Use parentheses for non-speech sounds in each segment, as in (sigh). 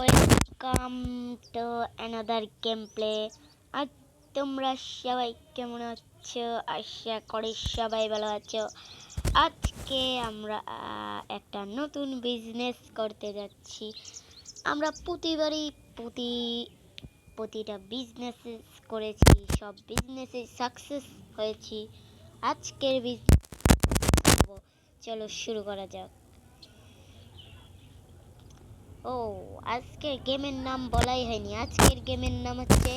Welcome to another game play আর তোমরা সবাই কেমন আছো? আশা করি সবাই ভালো আছো। আজকে আমরা একটা নতুন বিজনেস করতে যাচ্ছি। আমরা প্রতিবারই প্রতি, প্রতিটা বিজনেস করেছি, সব বিজনেসে সাকসেস হয়েছি। আজকের বিজনেস চলো শুরু করা যাক। ও আজকের গেমের নাম বলাই হয়নি। আজকের গেমের নাম হচ্ছে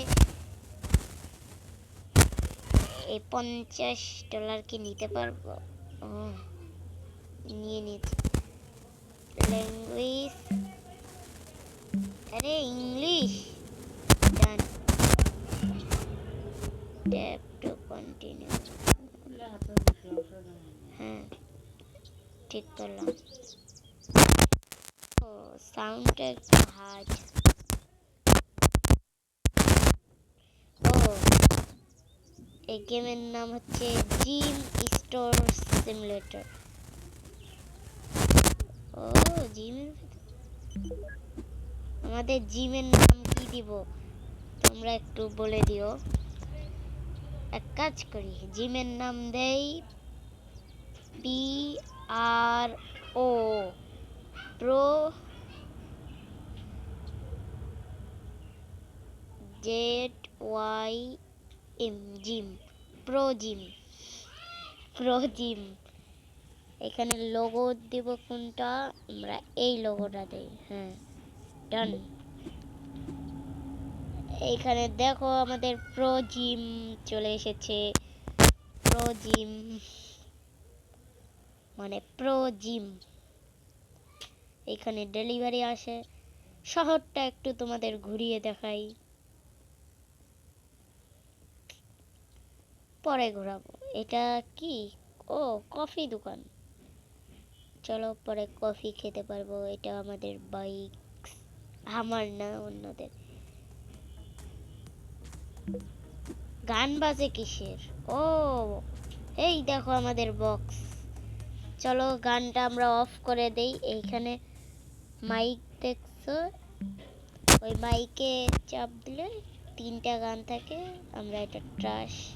এই পঞ্চাশ ডলার কি নিতে পারব? ও নিয়ে নিয়েছি ল্যাঙ্গুয়েজ আরে English done tap to continue হ্যাঁ ঠিক করলাম। একটু হার্ড ও এই গেমের নাম হচ্ছে জিম স্টোর সিমুলেটর ও জিম আমাদের জিমের নাম কি দিব? তোমরা একটু বলে দিও। এক কাজ করি জিমের নাম দেই P R O pro Z Y M gym pro gym pro gym এখানে লোগো দেব কোনটা? আমরা এই লোগোটা দেই। হ্যাঁ ডান এইখানে দেখো আমাদের প্রো জিম চলে এসেছে। প্রো জিম মানে প্রো জিম এখানে ডেলিভারি আসে। শহরটা একটু তোমাদের ঘুরিয়ে দেখাই। পরে ঘোরাবো। এটা কি? ও, কফি দোকান। চলো পরে কফি খেতে পারব। এটা আমাদের বাইক আমার না, অন্যদের। গান বাজে কিসের? ও, এই দেখো আমাদের বক্স। চলো গানটা আমরা অফ করে দেই। এইখানে মাইক দেখছ? ওই মাইকে চাপ দিলে তিনটা গান থাকে। আমরা এটা ট্রাশ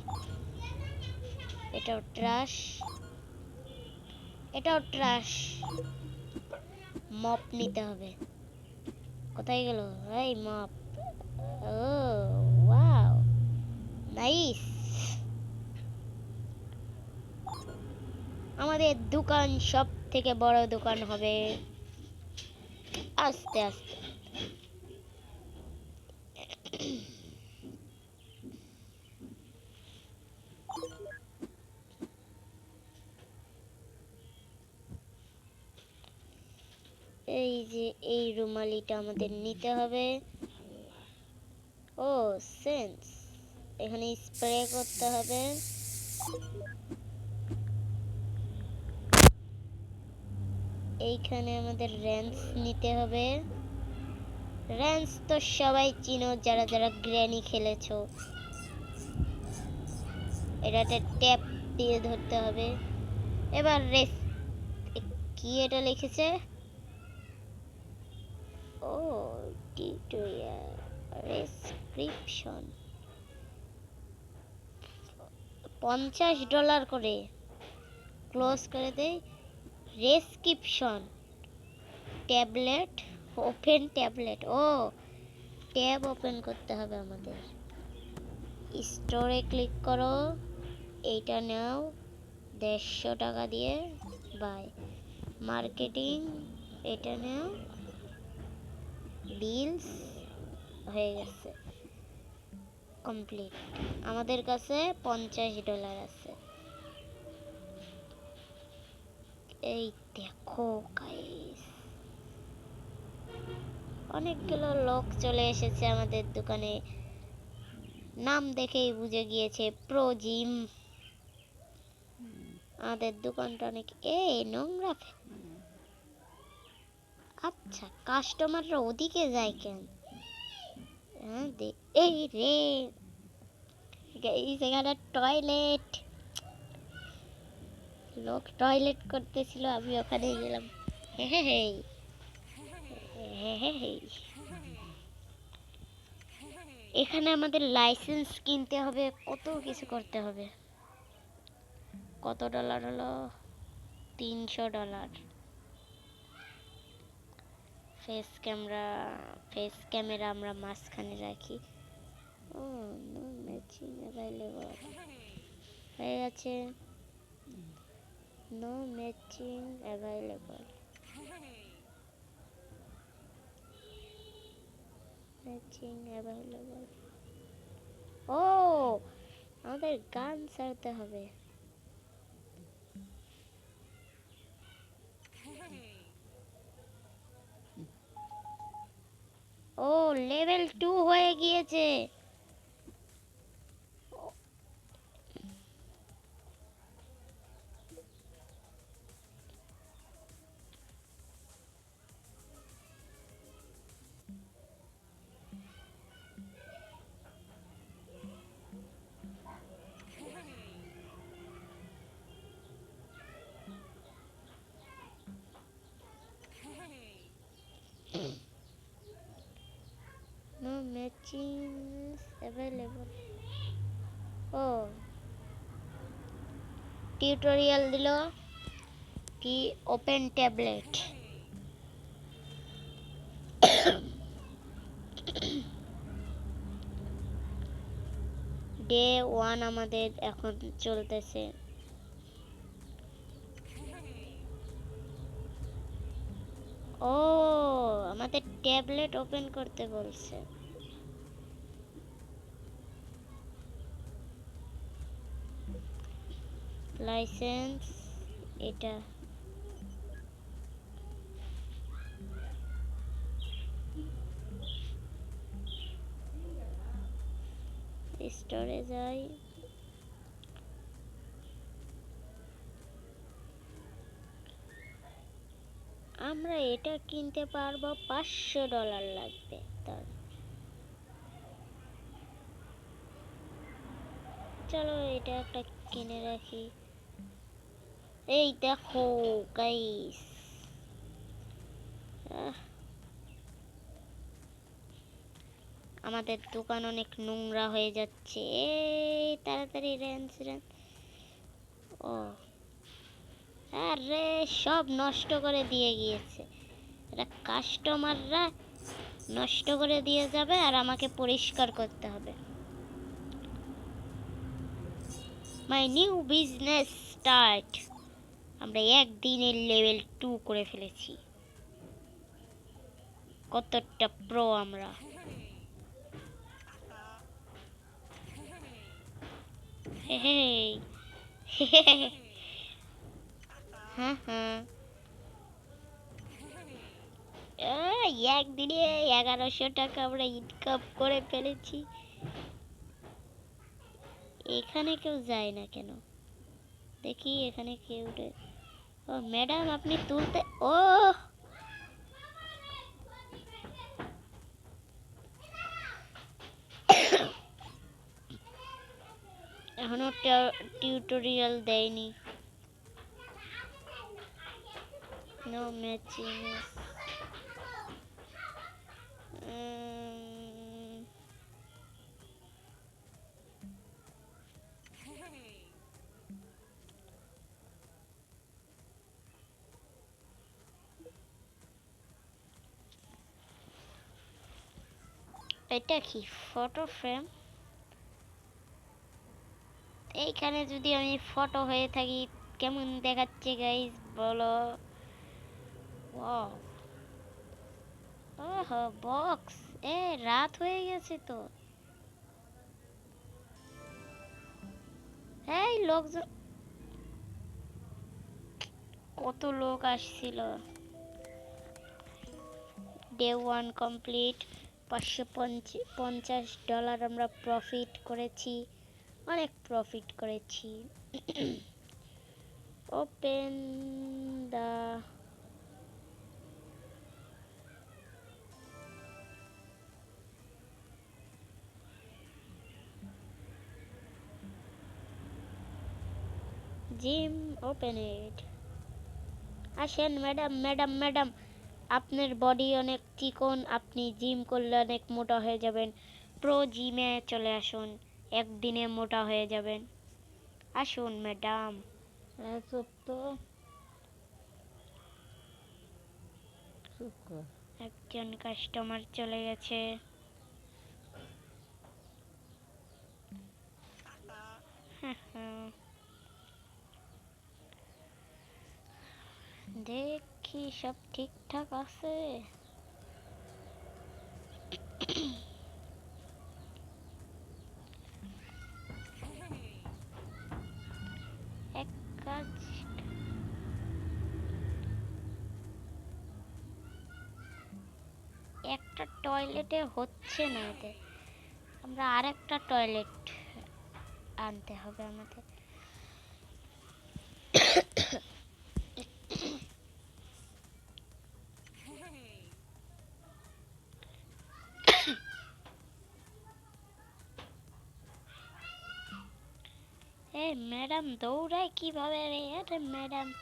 এটাও ট্রাশ এটাও ট্রাশ মপ নিতে হবে। কোথায় গেল? এই মপ ও ওয়াও নাইস আমাদের দোকান সব থেকে বড় দোকান হবে আস্তে আস্তে। এই যে এই রুমালিটা আমাদের নিতে হবে। ও, সেন্স। এখানে স্প্রে করতে হবে। এইখানে আমাদের রেঞ্জ নিতে হবে। রেঞ্জ তো সবাই চিনো, যারা যারা গ্র্যানি খেলেছো। এটাতে ট্যাপ দিয়ে ধরতে হবে। এবার রেস কি এটা লিখেছে? ও টিউটোরিয়াল রেসক্রিপশন পঞ্চাশ ডলার করে। ক্লোজ করে দেয় রেসক্রিপশন ট্যাবলেট ওপেন ট্যাবলেট ও ট্যাব ওপেন করতে হবে আমাদের। স্টোরে ক্লিক করো। এইটা নাও। দেড়শো টাকা দিয়ে বাই মার্কেটিং এটা নাও। ডিলস হয়ে গেছে কমপ্লিট আমাদের কাছে পঞ্চাশ ডলার আছে। এই দেখো গাইস অনেকগুলো লোক চলে এসেছে আমাদের দোকানে। নাম দেখেই বুঝে গিয়েছে প্রো জিম আমাদের দোকানটা অনেক এ নোংরা আচ্ছা কাস্টমাররা ওদিকে যায় কেন? হ্যাঁ এই রে, এই এখানে টয়লেট লোক টয়লেট করতেছিল, আমি ওখানে গেলাম। হে হে হে হে হে হে। এখানে আমাদের লাইসেন্স কিনতে হবে, কত কিছু করতে হবে? কত ডলার হলো? তিনশো dollar face camera face camera আমরা মাঝখানে রাখি। ও, নো ম্যাচিং অ্যাভেলেবল হয়ে গেছে। No matching available matching available ও, আমাদের গান ছাড়তে হবে ও লেভেল টু হয়ে গিয়েছে। Matching available. ও টিউটোরিয়াল দিল কি ওপেন ট্যাবলেট ডে ওয়ান আমাদের এখন চলতেছে। ও, আমাদের ট্যাবলেট ওপেন করতে বলছে। লাইসেন্স, এটা। স্টোরে যাই। আমরা এটা কিনতে পারব পাঁচশো ডলার লাগবে তার। চলো এটা একটা কিনে রাখি। এই দেখো গাইস আমাদের দোকান অনেক নোংরা হয়ে যাচ্ছে। এই, তাড়াতাড়ি রেঞ্জ রেঞ্জ। ও। আরে, সব নষ্ট করে দিয়ে গিয়েছে। এরা কাস্টমাররা নষ্ট করে দিয়ে যাবে আর আমাকে পরিষ্কার করতে হবে। মাই নিউ বিজনেস স্টার্ট আমরা একদিনের লেভেল টু করে ফেলেছি। কতটা প্রো আমরা। হ্যাঁ হ্যাঁ। একদিনে এগারোশো টাকা আমরা ইনকাম করে ফেলেছি। এখানে কেউ যায় না কেন? দেখি এখানে কেউ রে- ও ম্যাডাম আপনি তুলতে ও এখনও টিউটোরিয়াল দেয়নি নো ম্যাচিং এটা কি? ফটো ফ্রেম এইখানে যদি আমি ফটো হয়ে থাকি, কেমন দেখাচ্ছে গাইস বলো। ওহো বক্স এ, রাত হয়ে গেছে তো। এই লোকজন কত লোক আসছিল। ডে ওয়ান কমপ্লিট পাঁচশো পঞ্চাশ ডলার আমরা প্রফিট করেছি, অনেক প্রফিট করেছি। Open the gym open it আসেন ম্যাডাম ম্যাডাম ম্যাডাম আপনার বডি অনেক চিকন, আপনি জিম করলে অনেক মোটা হয়ে যাবেন। প্রো জিমে চলে আসুন, একদিনে মোটা হয়ে যাবেন। আসুন ম্যাডাম একজন কাস্টমার চলে গেছে। দেখি সব ঠিকঠাক আছে? এক কাজ একটা টয়লেটে হচ্ছে না এতে আমরা আরেকটা টয়লেট আনতে হবে আমাদের এ ম্যাডাম দৌড়ায় কীভাবে রে? আরে ম্যাডাম,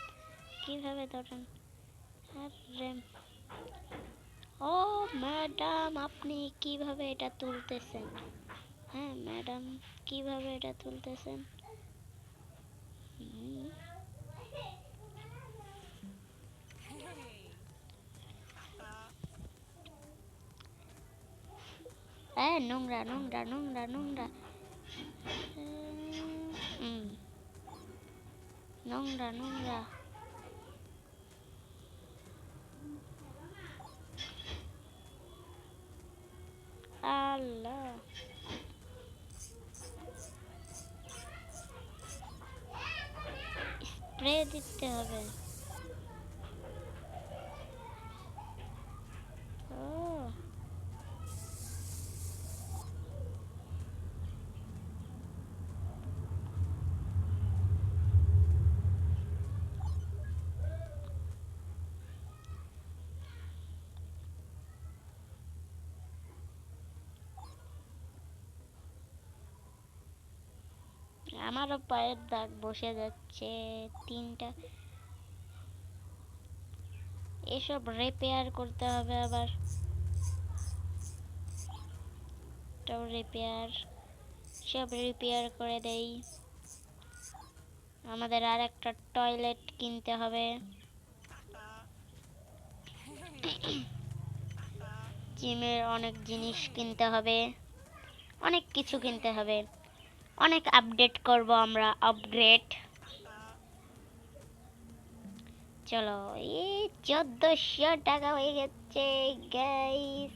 কীভাবে দৌড়ান? আরে ও ম্যাডাম, আপনি কীভাবে এটা তুলতেছেন? হ্যাঁ ম্যাডাম, কীভাবে এটা তুলতেছেন? হুম। হ্যাঁ নোংরা নোংরা নোংরা নোংরা। নোংরা নোংরা আল্লাহ স্প্রে দিতে হবে ও আমারও পায়ের দাগ বসে যাচ্ছে, তিনটা। এসব রিপেয়ার করতে হবে আবার। এটাও রিপেয়ার সব রিপেয়ার করে দেই। আমাদের আর একটা টয়লেট কিনতে হবে। (coughs) জিমের অনেক জিনিস কিনতে হবে। অনেক কিছু কিনতে হবে। অনেক আপডেট করব আমরা আপগ্রেড চলো, এই চোদ্দশো টাকা হয়ে গেছে গাইস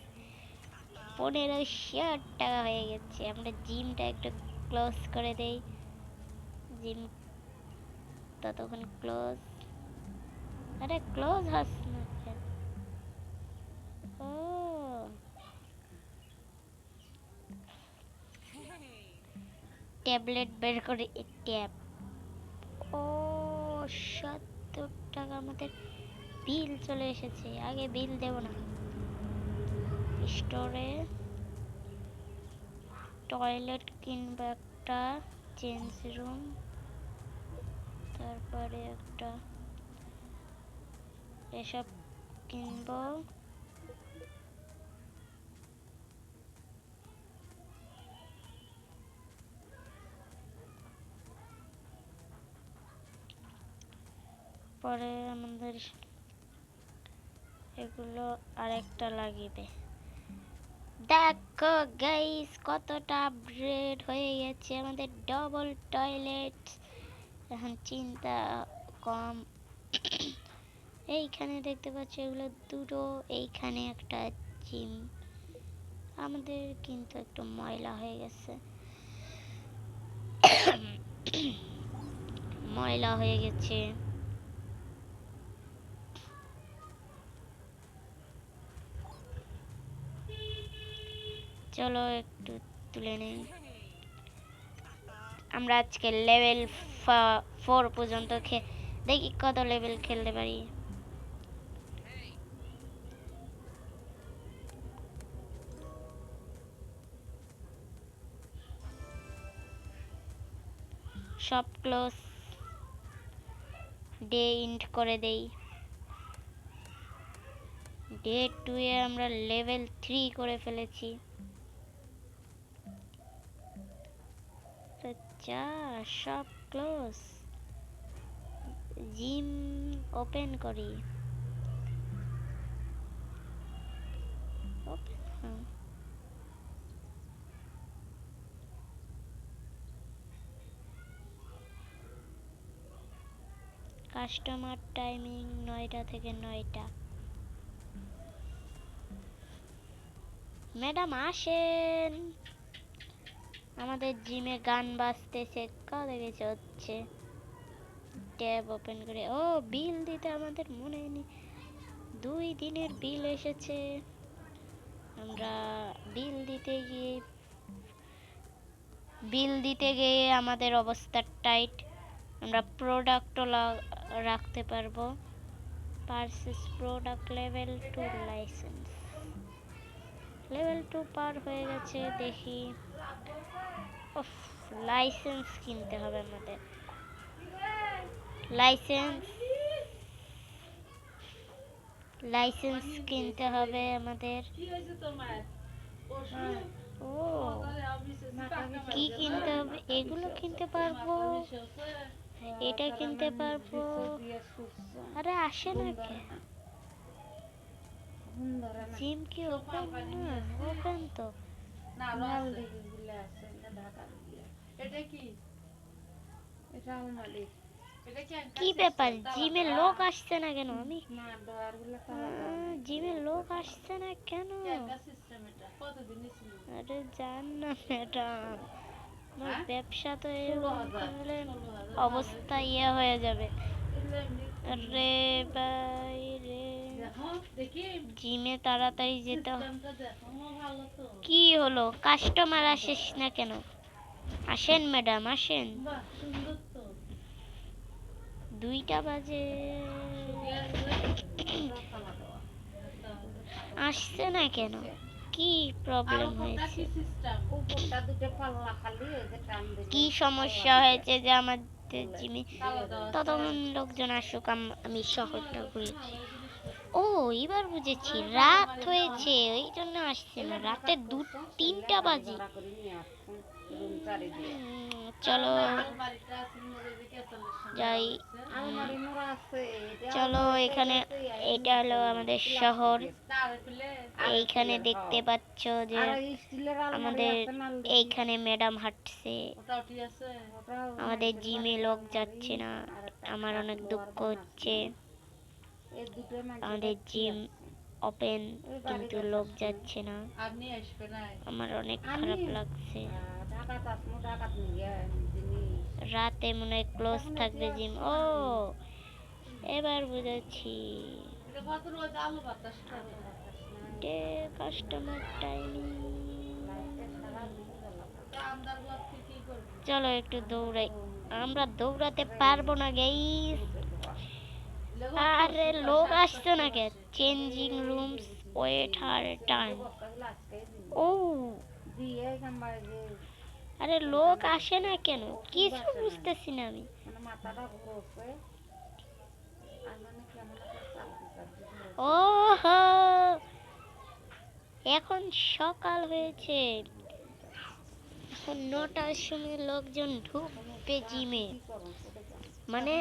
পনেরোশো টাকা হয়ে গেছে। আমরা জিমটা একটু ক্লোজ করে দেই। জিম ততক্ষণ ক্লোজ আরে ক্লোজ হাস না কেন? ও ট্যাবলেট বের করে ট্যাব। ও, সত্তর টাকা আমাদের বিল চলে এসেছে। আগে বিল দেব না। স্টোরে টয়লেট কিনবো একটা চেঞ্জ রুম, তারপরে একটা এসব কিনবো। পরে আমাদের এগুলো আরেকটা লাগিবে দেখো গাইস কতটা আপগ্রেড হয়ে গেছে আমাদের ডবল টয়লেট এখন চিন্তা কম। এইখানে দেখতে পাচ্ছি এগুলো দুটো, এইখানে একটা জিম আমাদের কিন্তু একটু ময়লা হয়ে গেছে। ময়লা হয়ে গেছে। চলো একটু তুলে নেই। আমরা আজকে লেভেল ফোর পর্যন্ত খে দেখি কত লেভেল খেলতে পারি। সব ক্লোজ ডে ইন্ড করে দেই। ডে টু এ আমরা লেভেল থ্রি করে ফেলেছি। যা সব ক্লোজ। জিম ওপেন করি। হ্যাঁ। কাস্টমার টাইমিং নয়টা থেকে নয়টা। ম্যাডাম আসেন। আমাদের জিমে গান বাজতেছে কাদের কিছু হচ্ছে ট্যাব ওপেন করে, ও বিল দিতে আমাদের মনে নেই। দুই দিনের বিল এসেছে। আমরা বিল দিতে গিয়ে বিল দিতে গিয়ে আমাদের অবস্থা টাইট আমরা প্রোডাক্টও রাখতে পারব। Purchase product level two license level two পার হয়ে গেছে, দেখি। লাইসেন্স কিনতে হবে আমাদের। লাইসেন্স লাইসেন্স কিনতে হবে আমাদের। ও কি কিনতে হবে? এগুলো কিনতে পারব। এটা কিনতে পারব। আরে আসে না কে? জিম কি ওপেন না ওপেন তো। কি? ব্যাপার? জিমে লোক আসছে না কেন? আমি জিমে লোক আসছে না কেন? আরে জান না ম্যাডাম। আমার ব্যবসা তো অবস্থা ইয়ে হয়ে যাবে। রে ভাই। জিমে তাড়াতাড়ি যেতে। কি হলো? কাস্টমার আসিস না কেন? আসেন ম্যাডাম আসেন। দুইটা বাজে। আসছে না কেন? কি প্রবলেম হয়েছে? কি সমস্যা হয়েছে যে আমাদের জিমে? ততক্ষণ লোকজন আসুক আম- শহরটা ঘুরি ও, এবার বুঝেছি, রাত হয়েছে ওই জন্য আসছে না, রাতে দু, তিনটা বাজে। চলো, যাই চলো, এখানে, এটা হলো আমাদের শহর। এইখানে দেখতে পাচ্ছ যে আমাদের এইখানে ম্যাডাম হাঁটছে। আমাদের জিমে লোক যাচ্ছে না, আমার অনেক দুঃখ হচ্ছে। আমাদের জিম ওপেন কিন্তু লোক যাচ্ছে না। আমার অনেক খারাপ লাগছে। রাতে মনে হয় ক্লোজ থাকবে জিম ও এবার বুঝেছি কাস্টমার টাইমিং চলো একটু দৌড়াই। আমরা দৌড়াতে পারব না গাইস আরে লোক আসছে না কে চেঞ্জিং রুমস ওয়েট আর টাইম ও। আরে লোক আসে না কেন? কিছু বুঝতেছি না আমি। ওহো। এখন সকাল হয়েছে। এখন নটার সময় লোকজন ঢুকবে জিমে। মানে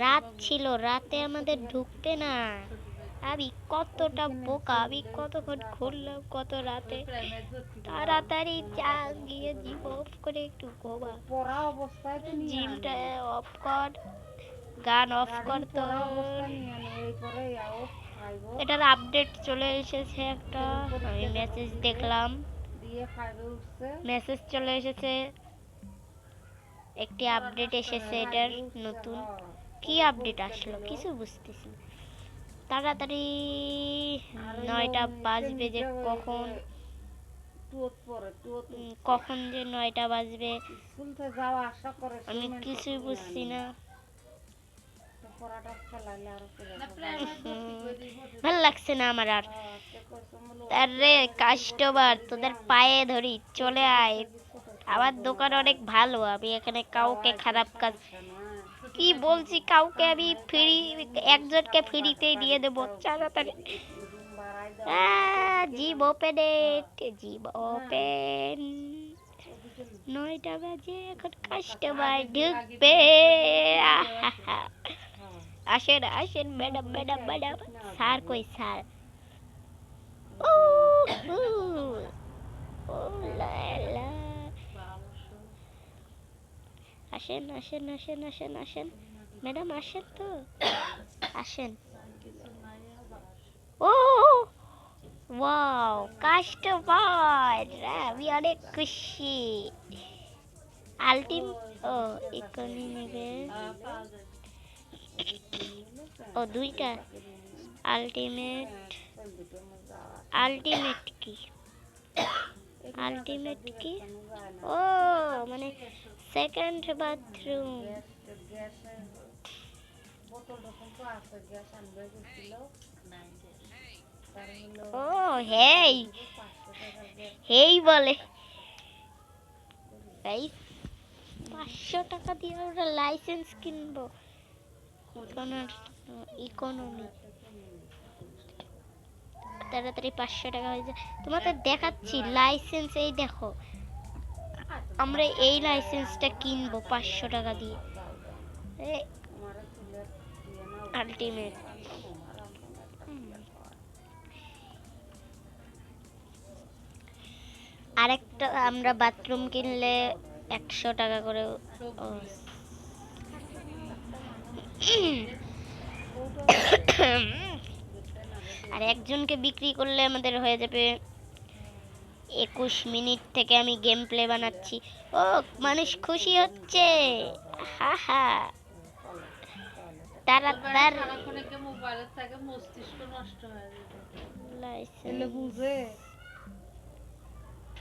রাত ছিল রাতে আমাদের ঢুকতে না। আমি কতটা বোকা আমি কতক্ষণ ঘুরলাম কত রাতে। তাড়াতাড়ি চা গিয়ে জিম অফ করে একটু ঘুমা। জিমটা অফ কর গান অফ কর তো। এটার আপডেট চলে এসেছে একটা আমি মেসেজ দেখলাম। মেসেজ চলে এসেছে। একটি আপডেট এসেছে এটার নতুন। কি আপডেট আসলো? কিছু বুঝতেছি তাড়াতাড়ি নয়টা বাজবে যে কখন? কখন যে নয়টা বাজবে? আমি কিছুই বুঝছি না। ভালো লাগছে না আমার আর। আরে কাস্টমার তোদের পায়ে ধরি, চলে আয়। আমার দোকান অনেক ভালো, আমি এখানে কাউকে খারাপ কাজ কি বলছি, কাউকে আমি ফ্রি একজনকে ফ্রিতেই দিয়ে দেবো, তাড়াতাড়ি। জিম ওপেন জিম ওপেন নয়টা বাজে, এখন কাস্টমার ঢুকবে। আসেন আসেন ম্যাডাম ম্যাডাম ম্যাডাম স্যার কই, স্যার? ও ও, লা লা। আসেন আসেন আসেন আসেন আসেন। ম্যাডাম, আসেন তো। আসেন। ও, ওয়াও, কাস্টমার। আমি অনেক খুশি। আলটিম, ও ইকোনি নেবে। ও, দুইটা। আলটিমেট। আলটিমেট কি? আলটিমেট কি ও মানে সেকেন্ড বাথরুম ও, হেই হেই বলে। গাইস পাঁচশো টাকা দিয়ে আমরা লাইসেন্স কিনবো। ইকোনমি তাড়াতাড়ি পাঁচশো টাকা হয়ে যায়। তোমাদের দেখাচ্ছি লাইসেন্স এই দেখো। আমরা এই লাইসেন্সটা কিনবো পাঁচশো টাকা দিয়ে। আলটিমেট আরেকটা, আমরা বাথরুম কিনলে একশো টাকা করে। আর একজনকে বিক্রি করলে আমাদের হয়ে যাবে একুশ মিনিট থেকে আমি গেম প্লে বানাচ্ছি। ও মানুষ খুশি হচ্ছে। হা হা। তারা তার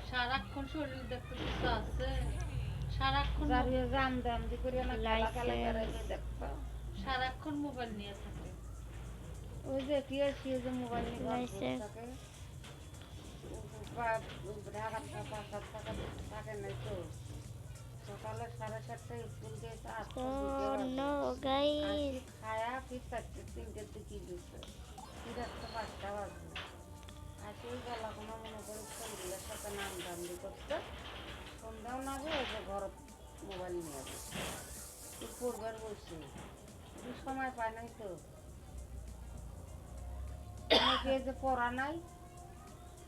সারাক্ষণ হয়ে শরীর দেখতে আছে। সারাক্ষণ মোবাইল নিয়ে থাকে। ওই যে কি আছে যে মোবাইল নিয়ে সকালে সাড়ে সাতটায় স্কুল আসি খায়া ফির চারটে তিনটের দিকে দিচ্ছে ফির একটা পাঁচটা বাজে আসি ওই গলা কোনো মনে করে ছেলেগুলোর সাথে নাম দান্দি করতে সন্ধ্যাও না ওই যে ঘর মোবাইল নিয়ে আসে তুই পড়বার বসে সময় পায় নাই তো অনেকে যে পড়া নাই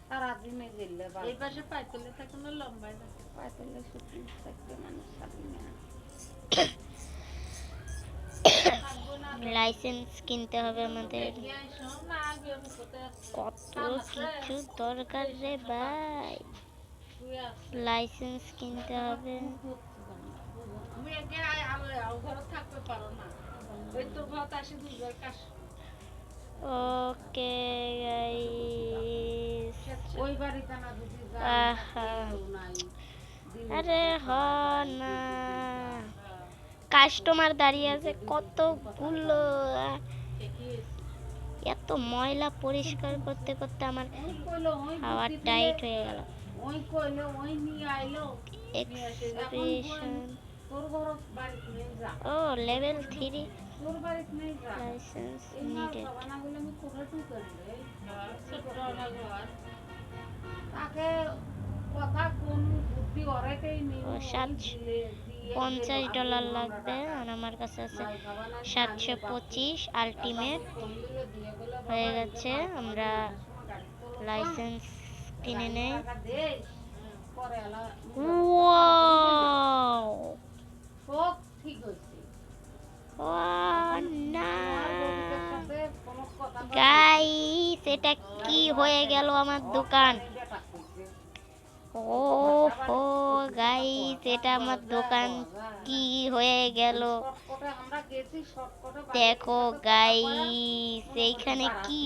সারা দিনে গেলে এই পাশে পাইতলে থাকে না লম্বায় থাকে। পাইতলে শুধু চারটে মানুষ সামনে লাইসেন্স কিনতে হবে আমাদের। আগে কত কিছু দরকার রে ভাই। লাইসেন্স কিনতে হবে। আমি এগে ঘরে থাকতে পারো না। ওই তোর ঘরত আসি দুইবার কাশ ওকে আরে হ না। কাস্টমার দাঁড়িয়ে আছে কতগুলো? আহ, এত ময়লা পরিষ্কার করতে করতে আমার হাওয়া টাইট হয়ে গেল। ও লেভেল থ্রি লাইসেন্স মাল নিডেড পঞ্চাশ ডলার লাগবে আর আমার কাছে আছে সাতশো পঁচিশ আলটিমেট হয়ে গেছে আমরা লাইসেন্স কিনে নেই। ঠিক ওয়াও না গাইস এটা কি হয়ে গেল আমার দোকান। ও হো গাইস এটা আমার দোকান কি হয়ে গেল দেখো গাইস এইখানে কি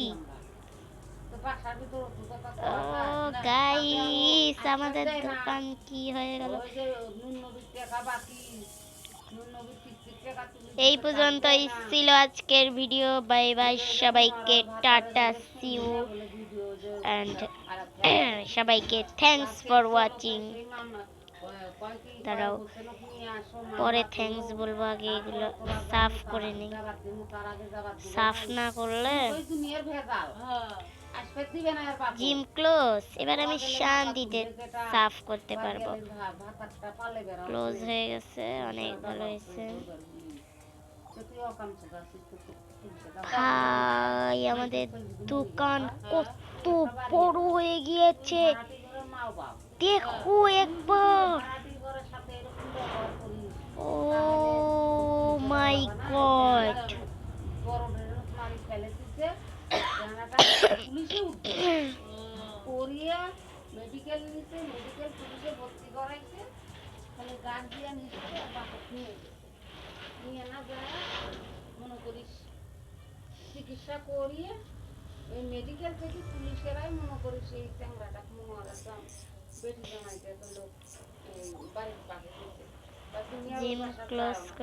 ও না। গাইস আমাদের দোকান কি হয়ে গেল এই দিতে পর্যন্তই ছিল আজকের ভিডিও বাই বাই সবাইকে টাটা সিউ অ্যান্ড (clears throat) সবাইকে থ্যাঙ্কস ফর ওয়াচিং আসো, পরে মামলা থ্যাঙ্কস বলব আগে এগুলো সাফ করে নিই। সাফ না করলে জিম ক্লোজ এবার আমি শান্তিতে সাফ করতে পারব। ক্লোজ হয়ে গেছে অনেক ভালো হয়েছে তুই অকামছে যাচ্ছিস তো কিনতে দাও। ভাই আমাদের দোকান কত বড় হয়ে গিয়েছে। দেখো একবার। Oh my god. Medical medical পুলিশে ভর্তি করাইছে দিয়া নিচ্ছে আর বাপক নিয়ে গেছে। নিয়ে না যায় মনে করিস চিকিৎসা করিয়ে ওই মেডিকেল থেকে পুলিশেরাই মনে করিস এই ট্যাংরাটা মনে হয় একদম বেটি জানাইতে তো লোক এই বাড়ির পাশে দিতে। তা তুমি